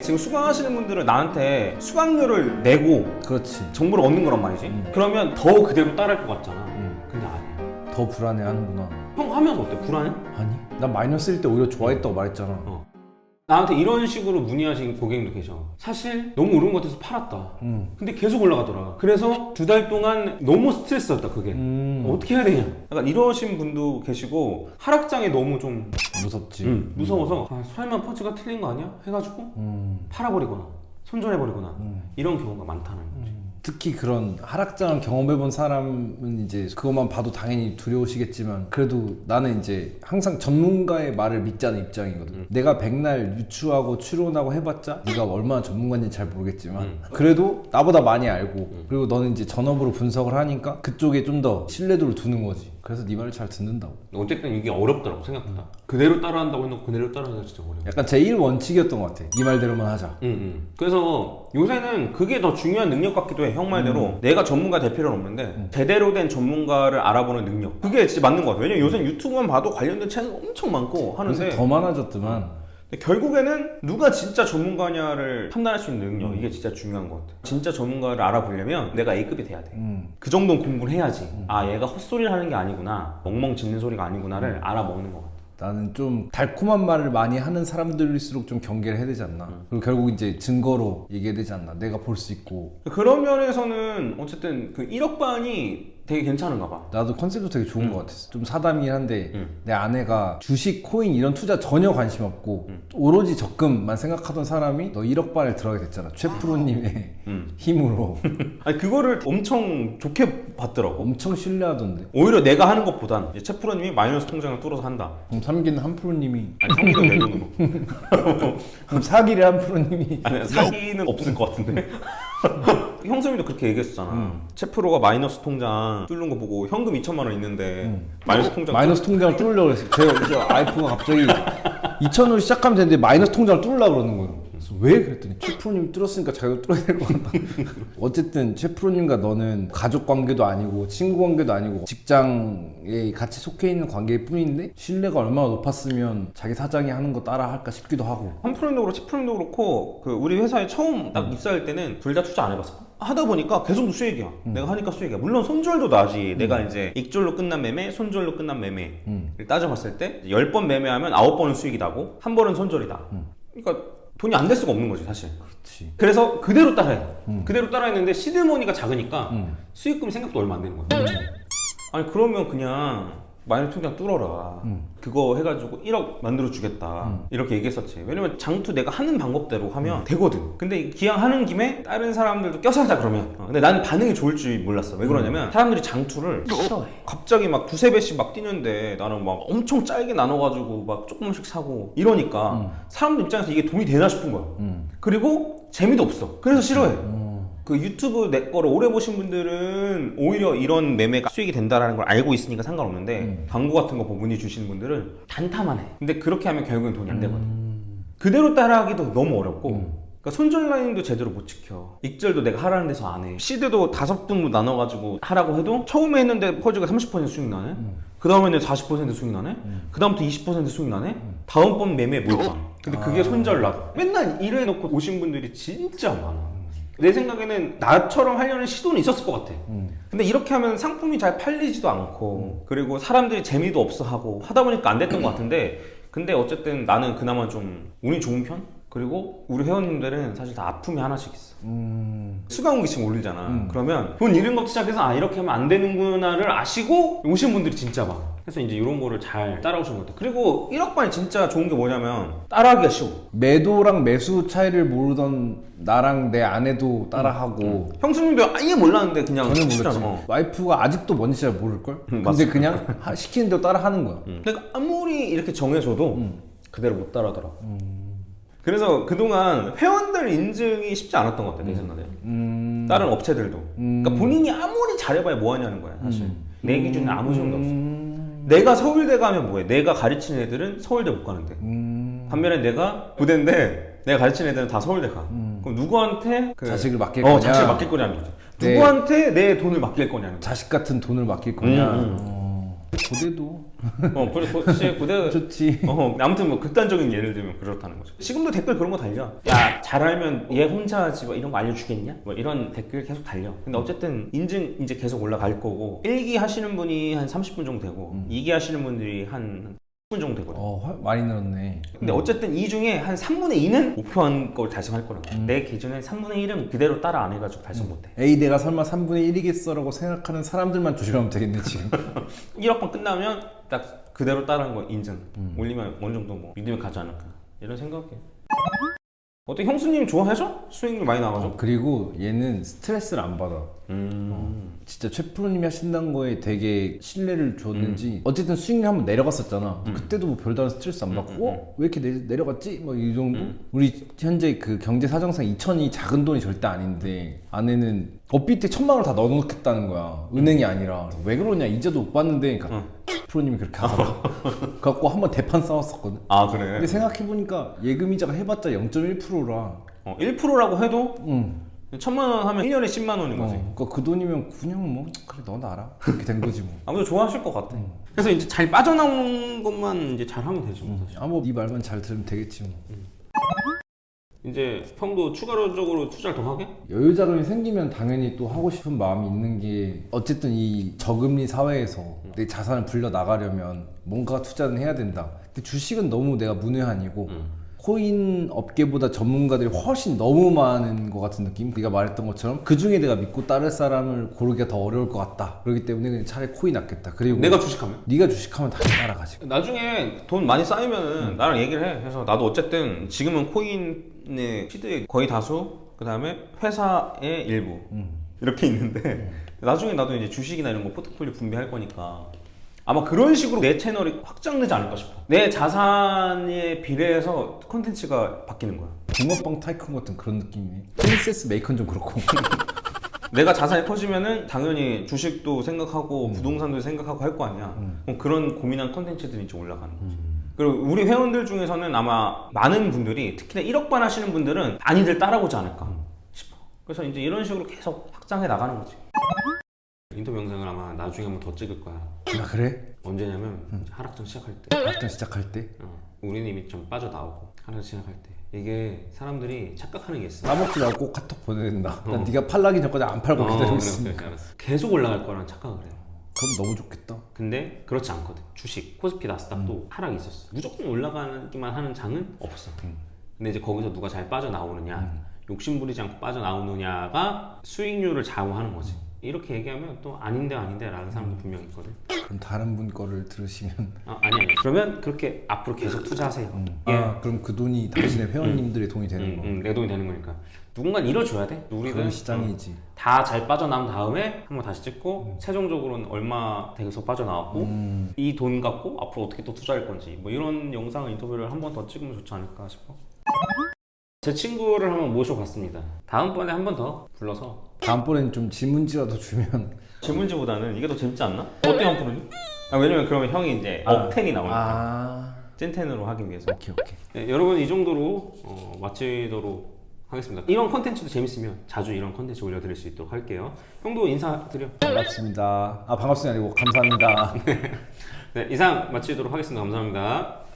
지금 수강하시는 분들은 나한테 수강료를 내고 그렇지. 정보를 얻는 거란 말이지. 음. 그러면 더 그대로 따라할 것 같잖아. 음, 근데 아니야. 더 불안해하는구나. 형 하면서 어때? 불안해? 아니? 난 마이너스일 때 오히려 좋아했다고 말했잖아. 어. 나한테 이런 식으로 문의하신 고객님도 계셔. 사실 너무 오른 것 같아서 팔았다. 음. 근데 계속 올라가더라. 그래서 두 달 동안 너무 스트레스였다 그게. 음. 어떻게 해야 되냐? 약간 이러신 분도 계시고 하락장에 너무 좀 무섭지. 음, 무서워서 아, 설마 퍼즈가 틀린 거 아니야? 해가지고 음. 팔아버리거나 손절해버리거나 음. 이런 경우가 많다는 거지. 특히 그런 하락장을 경험해본 사람은 이제 그것만 봐도 당연히 두려우시겠지만 그래도 나는 이제 항상 전문가의 말을 믿지 않는 입장이거든. 음. 내가 백날 유추하고 추론하고 해봤자 네가 얼마나 전문가인지 잘 모르겠지만 음. 그래도 나보다 많이 알고 그리고 너는 이제 전업으로 분석을 하니까 그쪽에 좀 더 신뢰도를 두는 거지. 그래서 네 말을 잘 듣는다고. 어쨌든 이게 어렵더라고 생각보다. 그대로 따라한다고 해놓고 그대로 따라하기가 진짜 어려워. 약간 제1 원칙이었던 것 같아. 네 말대로만 하자. 응, 응. 그래서 요새는 그게 더 중요한 능력 같기도 해. 형 말대로 내가 전문가 될 필요는 없는데 제대로 된 전문가를 알아보는 능력. 그게 진짜 맞는 것 같아. 왜냐면 요새 유튜브만 봐도 관련된 채널 엄청 많고 하는데 더 많아졌더만. 근데 결국에는 누가 진짜 전문가냐를 판단할 수 있는 능력 이게 진짜 중요한 것 같아. 진짜 전문가를 알아보려면 내가 A급이 돼야 돼. 음. 그 정도는 공부를 해야지. 아 얘가 헛소리를 하는 게 아니구나. 멍멍 짖는 소리가 아니구나를 알아먹는 것 같아. 나는 좀 달콤한 말을 많이 하는 사람들일수록 좀 경계를 해야 되지 않나. 그리고 결국 이제 증거로 얘기해야 되지 않나. 내가 볼 수 있고. 그런 면에서는 어쨌든 그 1억 반이 되게 괜찮은가 봐. 나도 컨셉도 되게 좋은 것 같았어. 좀 사담이긴 한데 음. 내 아내가 주식, 코인 이런 투자 전혀 관심 없고 음. 오로지 적금만 생각하던 사람이 너 1억 반을 들어가게 됐잖아. 최프로님의 음. 힘으로 아니 그거를 엄청 좋게 봤더라고. 엄청 신뢰하던데. 오히려 내가 하는 것보단 이제 채 프로님이 마이너스 통장을 뚫어서 한다. 그럼 삼기는 한 프로님이 아니 성기도 내 돈으로. 그럼 사기를 한 프로님이 아니 사기는 없을 것 같은데. 형수님도 그렇게 얘기했었잖아. 음. 채프로가 마이너스 통장 뚫는 거 보고 현금 2천만 원 있는데 마이너스 통장 마이너스 통장을 뚫으려고 그랬어요. 제, 제 와이프가 갑자기 2천으로 시작하면 되는데 마이너스 통장을 뚫으려고 그러는 거예요. 왜? 그랬더니 최프로님이 뚫었으니까 자기도 뚫어야 될 것 같다. 어쨌든 최프로님과 너는 가족 관계도 아니고 친구 관계도 아니고 직장에 같이 속해 있는 관계일 뿐인데 신뢰가 얼마나 높았으면 자기 사장이 하는 거 따라 할까 싶기도 하고. 한 프로님도 그렇고 채 프로님도 그렇고 그 우리 회사에 처음 딱 입사할 때는 둘 다 투자 안 해봤어. 하다 보니까 계속 수익이야. 내가 하니까 수익이야. 물론 손절도 나지. 내가 이제 익절로 끝난 매매, 손절로 끝난 매매를 음. 따져봤을 때 10번 매매하면 9번은 수익이 나고 한 번은 손절이다. 그러니까 돈이 안 될 수가 없는 거지 사실. 그렇지. 그래서 그대로 따라해. 그대로 따라했는데 시드머니가 작으니까 음. 수익금이 생각보다 얼마 안 되는 거야. 아니 그러면 그냥 마이너스 통장 뚫어라. 음. 그거 해가지고 1억 만들어 주겠다. 이렇게 얘기했었지. 왜냐면 장투 내가 하는 방법대로 음. 하면 되거든. 근데 기왕 하는 김에 다른 사람들도 껴서 하자 그러면. 어, 근데 나는 반응이 좋을 줄 몰랐어. 왜 음. 그러냐면 사람들이 장투를 싫어해. 갑자기 막 두세 배씩 막 뛰는데 나는 막 엄청 짧게 나눠가지고 막 조금씩 사고 이러니까 사람들 입장에서 이게 돈이 되나 싶은 거야. 음. 그리고 재미도 없어. 그래서 싫어해. 어. 그 유튜브 내 거를 오래 보신 분들은 오히려 이런 매매가 수익이 된다라는 걸 알고 있으니까 상관없는데 음. 광고 같은 거 문의 주시는 분들은 단타만 해. 근데 그렇게 하면 결국엔 돈이 안 되거든. 음. 그대로 따라하기도 너무 어렵고 음. 그러니까 손절 라인도 제대로 못 지켜. 익절도 내가 하라는 데서 안 해. 시드도 다섯 분으로 나눠가지고 하라고 해도 처음에 했는데 퍼즈가 30% 수익 나네. 그 다음에는 40% 수익 나네. 그 다음부터 20% 수익 나네. 다음번 매매 몰빵. 근데 그게 손절 나. 맨날 일해 놓고 오신 분들이 진짜 많아. 내 생각에는 나처럼 하려는 시도는 있었을 것 같아. 음. 근데 이렇게 하면 상품이 잘 팔리지도 않고 그리고 사람들이 재미도 없어 하고 하다 보니까 안 됐던 것 같은데 근데 어쨌든 나는 그나마 좀 운이 좋은 편? 그리고 우리 회원님들은 사실 다 아픔이 하나씩 있어. 음. 수강 후기씩 올리잖아. 음. 그러면 돈 잃은 것부터 시작해서 아 이렇게 하면 안 되는구나를 아시고 오신 분들이 진짜 많아. 그래서 이제 이런 거를 잘 따라오시는 것 같아. 그리고 1억 반이 진짜 좋은 게 뭐냐면 따라하기가 쉬워. 매도랑 매수 차이를 모르던 나랑 내 아내도 따라하고 형수님도 아예 몰랐는데 그냥 전혀 쉽잖아. 몰랐지. 어. 와이프가 아직도 뭔지 잘 모를걸? 음, 근데 맞습니다. 그냥 하- 시키는 대로 따라 하는 거야. 음. 내가 아무리 이렇게 정해줘도 음. 그대로 못 따라더라. 그래서 그동안 회원들 인증이 쉽지 않았던 것 같아 내 생각에. 음. 다른 업체들도. 음. 그러니까 본인이 아무리 잘해봐야 뭐하냐는 거야 사실. 내 기준에 아무 소용도 없어. 음. 내가 서울대 가면 뭐해? 내가 가르치는 애들은 서울대 못 가는데. 음. 반면에 내가 부대인데 내가 가르치는 애들은 다 서울대 가. 음. 그럼 누구한테 그- 자식을 맡길 어, 거냐? 자식을 맡길 거냐는 거지. 네. 누구한테 내 돈을 맡길 거냐는 거지. 자식 같은 돈을 맡길 거냐? 음, 음. 어. 고대도 어, 그래, 그치, 그대. 좋지. 어, 아무튼 뭐 극단적인 예를 들면 그렇다는 거죠. 지금도 댓글 그런 거 달려. 야, 잘 알면 얘 혼자 하지 뭐 이런 거 알려주겠냐? 뭐 이런 댓글 계속 달려. 근데 어쨌든 인증 이제 계속 올라갈 거고 1기 하시는 분이 한 30분 정도 되고 2기 하시는 분들이 한 10분 정도 되거든. 어, 화- 많이 늘었네. 근데 어쨌든 이 중에 한 3분의 2는 목표한 걸 달성할 거라고. 내 기준에 3분의 1은 그대로 따라 안 해가지고 달성 못해. 에이 내가 설마 3분의 1이겠어라고 생각하는 사람들만 조심하면 되겠네 지금. 1억 번 끝나면 딱 그대로 따라한 거 인증. 올리면 어느 정도 뭐 믿음을 가지 않을까. 이런 생각이야. 어때 형수님 좋아하죠? 수익률 많이 나가죠? 그리고 얘는 스트레스를 안 받아. 음. 진짜 최 프로님이 하신다는 거에 되게 신뢰를 음. 줬는지 어쨌든 수익률 한번 내려갔었잖아 그때도 뭐 별다른 스트레스 안 받고 음, 어? 왜 이렇게 내, 내려갔지? 뭐 이 정도 우리 현재 그 경제 사정상 2천이 작은 돈이 절대 아닌데 아내는 업비트에 천만 원을 다 넣어놓겠다는 거야 은행이 아니라 그래서 왜 그러냐 이자도 못 받는데 그러니까 최 프로님이 그렇게 하더라 그래갖고 한번 대판 싸웠었거든 아 그래. 근데 생각해 보니까 예금 이자가 해봤자 0.1%라 어, 1%라고 해도 응. 천만 원 하면 1년에 10만 원인 어, 거지. 그러니까 그 돈이면 그냥 뭐 그래 너 나라 그렇게 된 거지 뭐 아무도 좋아하실 것 같아. 그래서 이제 잘 빠져나오는 것만 이제 잘 하면 되죠. 뭐 사실. 아뭐 네 말만 잘 들으면 되겠지 뭐 이제 형도 추가적으로 투자를 더 하게? 여유 자금이 생기면 당연히 또 하고 싶은 마음이 있는 게 어쨌든 이 저금리 사회에서 내 자산을 불려 나가려면 뭔가 투자는 해야 된다. 근데 주식은 너무 내가 문외한이고 음. 코인 업계보다 전문가들이 훨씬 너무 많은 것 같은 느낌? 네가 말했던 것처럼 그 중에 내가 믿고 따를 사람을 고르기가 더 어려울 것 같다. 그렇기 때문에 그냥 차라리 코인 낫겠다. 그리고 내가 주식하면? 네가 주식하면 다 따라가지. 나중에 돈 많이 쌓이면 은 나랑 얘기를 해. 그래서 나도 어쨌든 지금은 코인의 시드의 거의 다수, 그 다음에 회사의 일부 이렇게 있는데 나중에 나도 이제 주식이나 이런 거 포트폴리오 분배할 거니까 아마 그런 식으로 내 채널이 확장되지 않을까 싶어. 내 자산에 비례해서 콘텐츠가 바뀌는 거야. 붕어빵 타이쿤 같은 그런 느낌이네. 프린세스 메이커는 좀 그렇고. 내가 자산이 커지면은 당연히 주식도 생각하고 부동산도 생각하고 할 거 아니야. 그럼 그런 고민한 컨텐츠들이 이제 올라가는 거지. 그리고 우리 회원들 중에서는 아마 많은 분들이 특히나 1억 반 하시는 분들은 많이들 따라오지 않을까 싶어. 그래서 이제 이런 식으로 계속 확장해 나가는 거지. 인터뷰 영상을 아마 나중에 한번 더 찍을 거야. 아 그래? 언제냐면 이제 하락장 시작할 때. 일단 시작할 때 어, 우리는 이미 좀 빠져나오고 하락장 시작할 때. 이게 사람들이 착각하는 게 있어. 까먹지 말고 꼭 카톡 보내야 된다. 난 네가 팔라기 전까지 안 팔고 어, 기다리고 그래, 있으니까. 그래, 알았어. 계속 올라갈 거라는 착각을 해요. 그럼 너무 좋겠다. 근데 그렇지 않거든. 주식, 코스피, 나스닥도 음. 하락이 있었어. 무조건 올라가기만 하는 장은 없어. 근데 이제 거기서 누가 잘 빠져나오느냐, 음. 욕심 부리지 않고 빠져나오느냐가 수익률을 좌우하는 거지. 음. 이렇게 얘기하면 또 아닌데 아닌데 라는 사람도 분명 히 있거든. 그럼 다른 분 거를 들으시면 아, 아니, 아니. 그러면 그렇게 앞으로 계속 투자하세요. 예. 아 그럼 그 돈이 당신의 회원님들의 돈이 되는 음, 거. 음, 내 돈이 되는 거니까. 누군가 잃어줘야 돼. 우리는 그런 시장이지. 다 잘 빠져나온 다음에 한번 다시 찍고 최종적으로는 얼마 계속 빠져나왔고 음. 이 돈 갖고 앞으로 어떻게 또 투자할 건지 뭐 이런 영상 인터뷰를 한 번 더 찍으면 좋지 않을까 싶어. 제 친구를 한번 모셔봤습니다. 다음번에 한 번 더 불러서 다음번엔 좀 질문지라도 주면. 질문지보다는 이게 더 재밌지 않나? 어때요, 프로님? 아, 왜냐면 그러면 형이 이제 억텐이 나오니까 아 찐텐으로 하기 위해서. 오케이 오케이. 네, 여러분 이 정도로 어, 마치도록 하겠습니다. 이런 컨텐츠도 재밌으면 자주 이런 컨텐츠 올려드릴 수 있도록 할게요. 형도 인사드려. 반갑습니다. 아 반갑습니다 아니고 감사합니다. 네, 이상 마치도록 하겠습니다. 감사합니다.